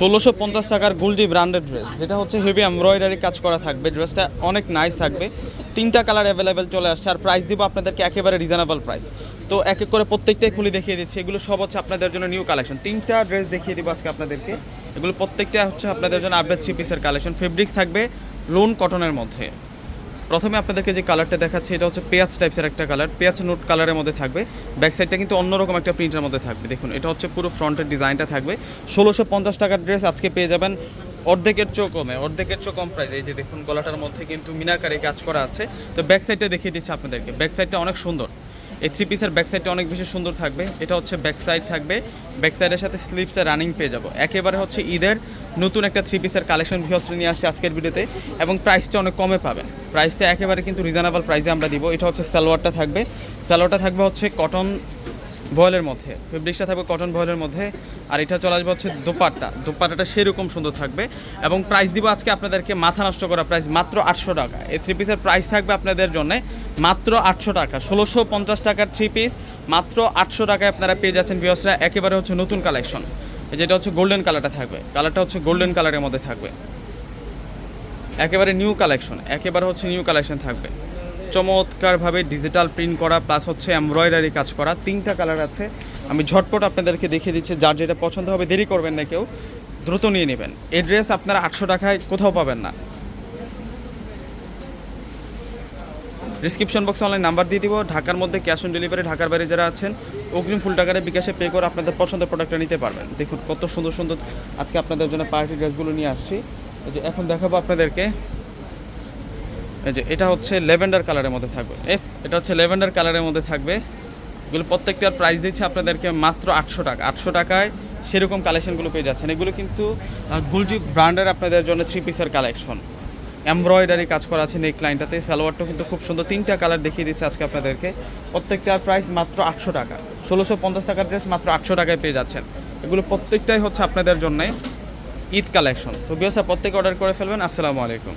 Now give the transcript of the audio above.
ষোলোশো পঞ্চাশ টাকার গোল্ডি ব্র্যান্ডেড ড্রেস যেটা হচ্ছে হেভি এমব্রয়ডারি কাজ করা থাকবে। ড্রেসটা অনেক নাইস থাকবে। তিনটা কালার অ্যাভেলেবেল চলে আসছে। আর প্রাইস দিব আপনাদেরকে একেবারে রিজনেবল প্রাইস তো এক এক করে প্রত্যেকটাই খুলে দেখিয়ে দিচ্ছি। এগুলো সব হচ্ছে আপনাদের জন্য নিউ কালেকশন তিনটা ড্রেস দেখিয়ে দিব আজকে আপনাদেরকে। এগুলো প্রত্যেকটা হচ্ছে আপনাদের জন্য আপডেট থ্রি পিসের কালেকশন ফেব্রিক্স থাকবে লোন কটনের মধ্যে। প্রথমে আপনাদেরকে যে কালারটা দেখাচ্ছি, এটা হচ্ছে পেঁয়াজ টাইপসের একটা কালার পেঁয়াজ নোট কালারের মধ্যে থাকবে। ব্যাক সাইডটা কিন্তু অন্যরকম একটা প্রিন্টের মধ্যে থাকবে। দেখুন, এটা হচ্ছে পুরো ফ্রন্টের ডিজাইনটা থাকবে। ষোলোশো পঞ্চাশ টাকার ড্রেস আজকে পেয়ে যাবেন অর্ধেকের চো কমে, অর্ধেকের চো কম প্রাইস এই যে দেখুন, গলাটার মধ্যে কিন্তু মিনাকারে কাজ করা আছে। তো ব্যাক সাইডটা দেখিয়ে দিচ্ছি আপনাদেরকে। ব্যাক সাইডটা অনেক সুন্দর। এই থ্রি পিসের ব্যাক সাইডটা অনেক বেশি সুন্দর থাকবে। এটা হচ্ছে ব্যাক সাইড থাকবে। ব্যাক সাইডের সাথে স্লিপসে রানিং পেয়ে যাব। একেবারে হচ্ছে ঈদের নতুন একটা থ্রি পিসের কালেকশন ভিউসরে নিয়ে আসছে আজকের ভিডিওতে এবং প্রাইসটা অনেক কমে পাবেন প্রাইসটা একেবারে কিন্তু রিজনেবল প্রাইসে আমরা দিব। এটা হচ্ছে সালোয়ারটা থাকবে। সালোয়ারটা থাকবে হচ্ছে কটন ভয়েলের মধ্যে। ফেব্রিক্সটা থাকবে কটন ভয়েলের মধ্যে। আর এটা চলে আসবে হচ্ছে দোপাট্টা। দোপাট্টাটা সেরকম সুন্দর থাকবে এবং প্রাইস দিব আজকে আপনাদেরকে মাথা নষ্ট করা প্রাইস মাত্র আটশো টাকা। এই থ্রি পিসের প্রাইস থাকবে আপনাদের জন্য মাত্র আটশো টাকা। ষোলোশো পঞ্চাশ টাকার থ্রি পিস মাত্র আটশো টাকায় আপনারা পেয়ে যাচ্ছেন ভিউসরা একেবারে হচ্ছে নতুন কালেকশন যেটা হচ্ছে গোল্ডেন কালারটা থাকবে। কালারটা হচ্ছে গোল্ডেন কালারের মধ্যে থাকবে। একেবারে নিউ কালেকশন একেবারে হচ্ছে নিউ কালেকশন থাকবে। চমৎকারভাবে ডিজিটাল প্রিন্ট করা প্লাস হচ্ছে এমব্রয়ডারি কাজ করা, তিনটা কালার আছে। আমি ঝটপট আপনাদেরকে দেখিয়ে দিচ্ছি, যার যেটা পছন্দ হবে, দেরি করবেন না কেউ, দ্রুত নিয়ে নেবেন। এড্রেস ড্রেস আপনারা আটশো টাকায় কোথাও পাবেন না। ডিসক্রিপশন বক্সে অনলাইন নাম্বার দিয়ে দিব। ঢাকার মধ্যে ক্যাশ অন ডেলিভারি ঢাকার বাইরে যারা আছেন, অগ্রিম ফুল টাকারে বিকাশে পে করে আপনাদের পছন্দের প্রোডাক্টটা নিতে পারবেন। দেখুন, কত সুন্দর সুন্দর আজকে আপনাদের জন্য পার্টি ড্রেসগুলো নিয়ে আসছি। এই যে এখন দেখাবো আপনাদেরকে। এই যে এটা হচ্ছে লেভেন্ডার কালারের মধ্যে থাকবে। এটা হচ্ছে লেভেন্ডার কালারের মধ্যে থাকবে। এগুলো প্রত্যেকটার প্রাইস দিচ্ছে আপনাদেরকে মাত্র আটশো টাকা। আটশো টাকায় সেরকম কালেকশনগুলো পেয়ে যাচ্ছেন। এগুলো কিন্তু গুলজি ব্র্যান্ডের আপনাদের জন্য থ্রি পিসের কালেকশন এমব্রয়ডারি কাজ করা আছে নেক লাইনটাতে সালোয়ারটাও কিন্তু খুব সুন্দর। তিনটা কালার দেখিয়ে দিচ্ছে আজকে আপনাদেরকে। প্রত্যেকটার প্রাইস মাত্র আটশো টাকা। ষোলোশো পঞ্চাশ টাকার ড্রেস মাত্র আটশো টাকায় পেয়ে যাচ্ছেন। এগুলো প্রত্যেকটাই হচ্ছে আপনাদের জন্যে ঈদ কালেকশন তো বিয়সা প্রত্যেকে অর্ডার করে ফেলবেন। আসসালামু আলাইকুম।